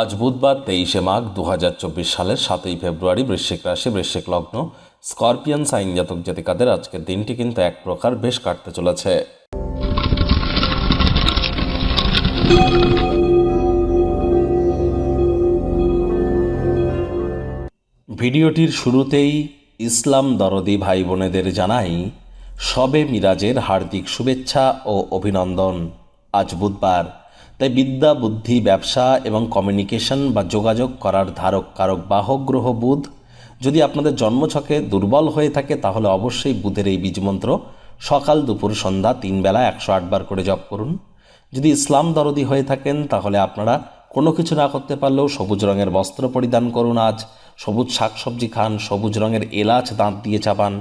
আজ বুধবার তেইশে মাঘ দু হাজার চব্বিশ সালের সাতই ফেব্রুয়ারি বৃশ্চিক রাশি, বৃশ্চিক লগ্ন। স্করপিয়ান সাইন জাতক জাতিকাদের আজকের দিনটি কিন্তু এক প্রকার বেশ কাটতে চলেছে। ভিডিওটির শুরুতেই ইসলাম দরদি ভাই বোনেদের জানাই, সবে মিরাজের হার্দিক শুভেচ্ছা ও অভিনন্দন। আজ বুধবার তাই বিদ্যা বুদ্ধি, ব্যবসা এবং কমিউনিকেশন বা যোগাযোগ করার ধারক, কারক বাহক গ্রহ বুধ। যদি আপনাদের জন্মছকে দুর্বল হয়ে থাকে, তাহলে অবশ্যই বুধের এই বীজমন্ত্র সকাল দুপুর সন্ধ্যা তিন বেলা একশো আটবার করে জপ করুন। যদি ইসলাম দরদি হয়ে থাকেন, তাহলে আপনারা কোনো কিছু না করতে পারলেও সবুজ রঙের বস্ত্র পরিধান করুন আজ। সবুজ শাকসবজি খান, সবুজ রঙের এলাচ দাঁত দিয়ে চাপান,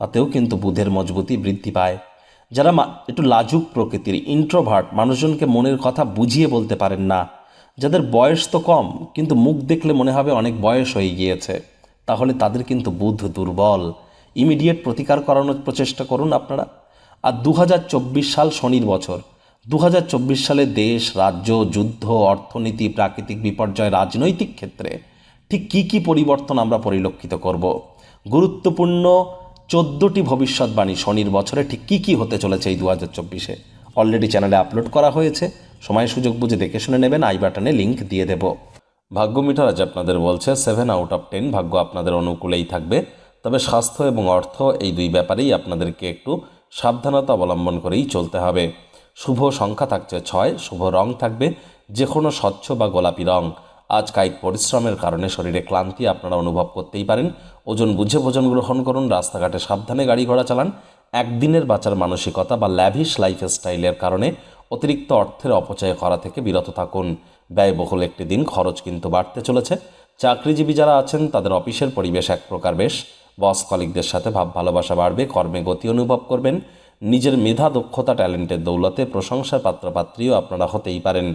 তাতেও কিন্তু বুধের মজবুতি বৃদ্ধি পায়। যারা একটু লাজুক প্রকৃতির ইন্ট্রোভার্ট মানুষজনকে মনের কথা বুঝিয়ে বলতে পারেন না। যাদের বয়স তো কম, কিন্তু মুখ দেখলে মনে হবে অনেক বয়স হয়ে গিয়েছে। তাহলে তাদের কিন্তু বুধ দুর্বল। ইমিডিয়েট প্রতিকার করানোর প্রচেষ্টা করুন আপনারা। আর দু হাজার চব্বিশ সাল শনির বছর। দু হাজার চব্বিশ সালে দেশ, রাজ্য, যুদ্ধ, অর্থনীতি, প্রাকৃতিক বিপর্যয়, রাজনৈতিক ক্ষেত্রে ঠিক কী কী পরিবর্তন আমরা পরিলক্ষিত করব? গুরুত্বপূর্ণ চোদ্দোটি ভবিষ্যৎবাণী শনির বছরে ঠিক কী কী হতে চলেছে এই দু হাজার চব্বিশে। অলরেডি চ্যানেলে আপলোড করা হয়েছে। সময় সুযোগ বুঝে দেখে শুনে নেবেন, আই বাটনে লিঙ্ক দিয়ে দেব। ভাগ্য মিটার আজ আপনাদের বলছে সেভেন আউট অফ টেন ভাগ্য আপনাদের অনুকূলেই থাকবে। তবে স্বাস্থ্য এবং অর্থ এই দুই ব্যাপারেই আপনাদেরকে একটু সাবধানতা অবলম্বন করেই চলতে হবে। শুভ সংখ্যা থাকছে ছয়, শুভ রং থাকবে যে কোনো স্বচ্ছ বা গোলাপি রং। আজ কায়িক পরিশ্রমের কারণে শরীরে ক্লান্তি আপনারা অনুভব করতেই পারেন। ওজন বুঝে ভোজন গ্রহণ করুন, রাস্তাঘাটে সাবধানে গাড়ি ঘোড়া চালান। একদিনের বাঁচার মানসিকতা বা ল্যাভিশ লাইফ স্টাইলের কারণে অতিরিক্ত অর্থের অপচয় করা থেকে বিরত থাকুন। ব্যয়বহুল একটি দিন, খরচ কিন্তু বাড়তে চলেছে। চাকরিজীবী যারা আছেন, তাদের অফিসের পরিবেশ এক প্রকার বেশ। বস কলিকদের সাথে ভাব ভালোবাসা বাড়বে, কর্মে গতি অনুভব করবেন। নিজের মেধা, দক্ষতা, ট্যালেন্টের দৌলতে প্রশংসার পাত্রপাত্রীও আপনারা হতেই পারেন।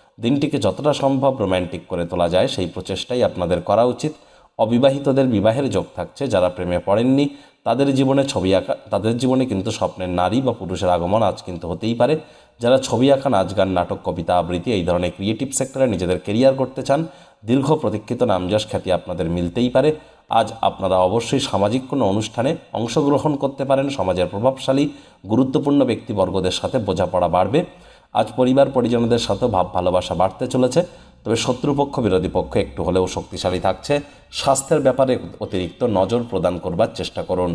দিনটিকে যতটা সম্ভব রোম্যান্টিক করে তোলা যায়, সেই প্রচেষ্টাই আপনাদের করা উচিত। অবিবাহিতদের বিবাহের যোগ থাকছে, যারা প্রেমে পড়েননি, তাদের জীবনে ছবি আঁকা, তাদের জীবনে কিন্তু স্বপ্নের নারী বা পুরুষের আগমন আজ কিন্তু হতেই পারে। যারা ছবি আঁকা নাচ গান নাটক, কবিতা, আবৃত্তি, এই ধরনের ক্রিয়েটিভ সেক্টরে নিজেদের কেরিয়ার করতে চান, দীর্ঘ প্রতীক্ষিত নামযশ খ্যাতি আপনাদের মিলতেই পারে। আজ আপনারা অবশ্যই সামাজিক কোনো অনুষ্ঠানে অংশগ্রহণ করতে পারেন। সমাজের প্রভাবশালী, গুরুত্বপূর্ণ ব্যক্তিবর্গদের সাথে বোঝাপড়া বাড়বে। আজ পরিবার পরিজনদের সাথে ভাব ভালোবাসা বাড়তে চলেছে, তবে শত্রুপক্ষ বিরোধী পক্ষ একটু হলেও শক্তিশালী থাকছে। স্বাস্থ্যের ব্যাপারে অতিরিক্ত নজর প্রদান করবার চেষ্টা করুন।